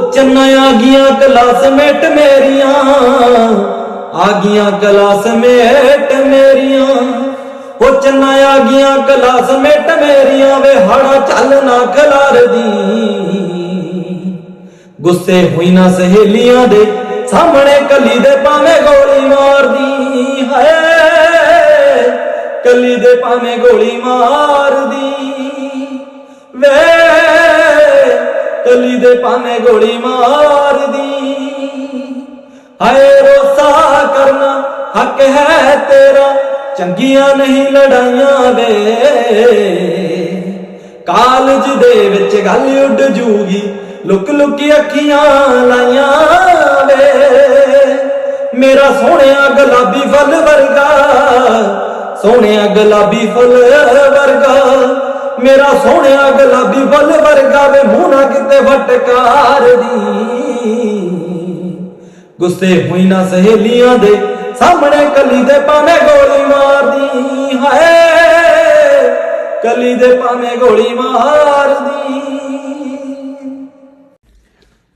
ਉਹ ਚੰਨਾ ਆ ਗਈਆਂ ਕਲਾਸਮੇਟ ਮੇਰੀਆਂ ਆ ਗਈਆਂ ਕਲਾਸਮੇਟ ਮੇਰੀਆਂ। ਉਹ ਚੰਨਾ ਆ ਗਈਆਂ ਕਲਾਸਮੇਟ ਮੇਰੀਆਂ, ਵੇ ਹੜਾ ਚੱਲ ਨਾ ਖਲਾਰਦੀ। ਗੁੱਸੇ ਹੋਈ ਨਾ ਸਹੇਲੀਆਂ ਦੇ ਸਾਹਮਣੇ ਕੱਲੀ ਦੇ ਭਾਵੇਂ ਗੋਲੀ ਮਾਰਦੀ। ਹੈ ਕੱਲੀ ਦੇ ਭਾਵੇਂ ਗੋਲੀ ਮਾਰਦੀ। ਵੇ ਕੱਲੀ ਦੇ ਭਾਵੇਂ ਗੋਲੀ ਮਾਰਦੀ। ਹਾਏ ਰੋਸਾ ਕਰਨਾ ਹੱਕ ਹੈ ਤੇਰਾ, ਚੰਗੀਆਂ ਨਹੀਂ ਲੜਾਈਆਂ ਵੇ। ਕਾਲਜ ਦੇ ਵਿੱਚ ਗੱਲ ਉੱਡ ਜੂਗੀ, ਲੁਕ ਲੁਕੀ ਅੱਖੀਆਂ ਲਾਈਆਂ ਵੇ। ਮੇਰਾ ਸੋਹਣਿਆ ਗੁਲਾਬੀ ਫਲ ਵਰਗਾ, ਸੋਹਣਿਆ ਗੁਲਾਬੀ ਫੁੱਲ ਵਰਗਾ। ਮੇਰਾ ਸੋਹਣਿਆ ਗੁਲਾਬੀ ਫੁੱਲ ਵਰਗਾ ਵੇ ਮੂੰਹ ਨਾ ਕਿਤੇ ਫਟਕਾਰ ਦੀ। ਗੁੱਸੇ ਹੋਈ ਨਾ ਸਹੇਲੀਆਂ ਦੇ ਸਾਹਮਣੇ ਕਲੀ ਦੇ ਭਾਵੇਂ ਗੋਲੀ ਮਾਰਦੀ, ਹਾਏ, ਕਲੀ ਦੇ ਭਾਵੇਂ ਗੋਲੀ ਮਾਰਦੀ।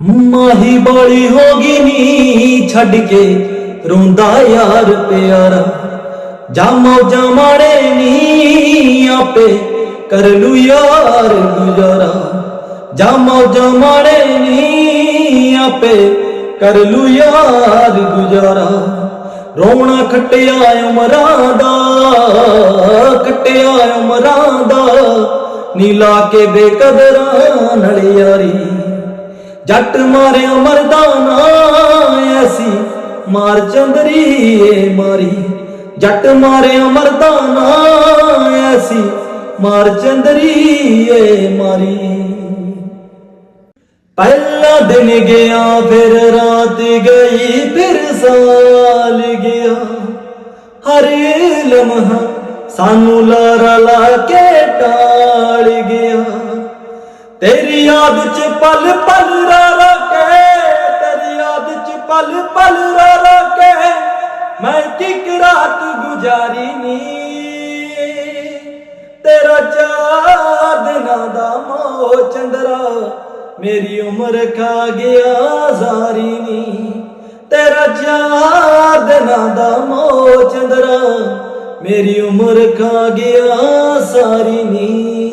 ਮਾਹੀ ਬਾਲੀ ਹੋ ਗਈ ਨੀ, ਛੱਡ ਕੇ ਰੋਂਦਾ ਯਾਰ ਪਿਆਰਾ। ਜਾ ਮੌਜਾਂ ਮਾੜੇ ਨੀ ਆਪੇ ਕਰ ਲੂ ਯਾਰ ਗੁਜ਼ਾਰਾ। ਜਾ ਮੌਜਾਂ ਮਾੜੇ ਨੀ ਆਪੇ ਕਰ ਲੂ ਯਾਰ ਗੁਜ਼ਾਰਾ। ਰੋਣਾ ਖੱਟਿਆ ਉਮਰਾਂ ਦਾ, ਖੱਟਿਆ ਉਮਰਾਂ ਦਾ। ਨੀ ਕੇ ਬੇਕਦਰਾਂ ਨਾਲ ਯਾਰੀ। ਜੱਟ ਮਾਰਿਆ ਮਰਦਾਨਾ ਐਸੀ, ਮਾਰ ਚੰਦਰੀ ਏ ਮਾਰੀ। ਜੱਟ ਮਾਰਿਆ ਮਰਦਾਨਾ ਐਸੀ ਮਾਰ ਚੰਦਰੀ ਮਾਰੀ। ਪਹਿਲਾ ਦਿਨ ਗਿਆ, ਫਿਰ ਰਾਤ ਗਈ, ਫਿਰ ਸਾਲ ਗਿਆ। ਹਰ ਲਮਹਾ ਸਾਨੂੰ ਲਾਰਾ ਲਾ ਕੇ ਟਾਲ ਗਿਆ। ਤੇਰੀ ਯਾਦ ਚ ਪਲ ਪਲ ਰਾ ਕੇ, ਤੇਰੀ ਯਾਦ ਚ ਪਲ ਪਲ ਰਾ ਕੇ। ਮੈਂ ਕਿਕ ਰਾਤ ਗੁਜ਼ਾਰੀ ਨੀ ਤੇਰਾ ਚਾਰ ਦਿਨਾਂ ਦਾ ਮੋ ਚੰਦਰਾ। ਮੇਰੀ ਉਮਰ ਖਾ ਗਿਆ, ਜ਼ਾਰੀ ਨੀ। ਤੇਰਾ ਚਾਰ ਦਿਨਾਂ ਦਾ ਮੋ ਚੰਦਰਾ। ਮੇਰੀ ਉਮਰ ਖਾ ਗਿਆ ਸਾਰੀ ਨੀ।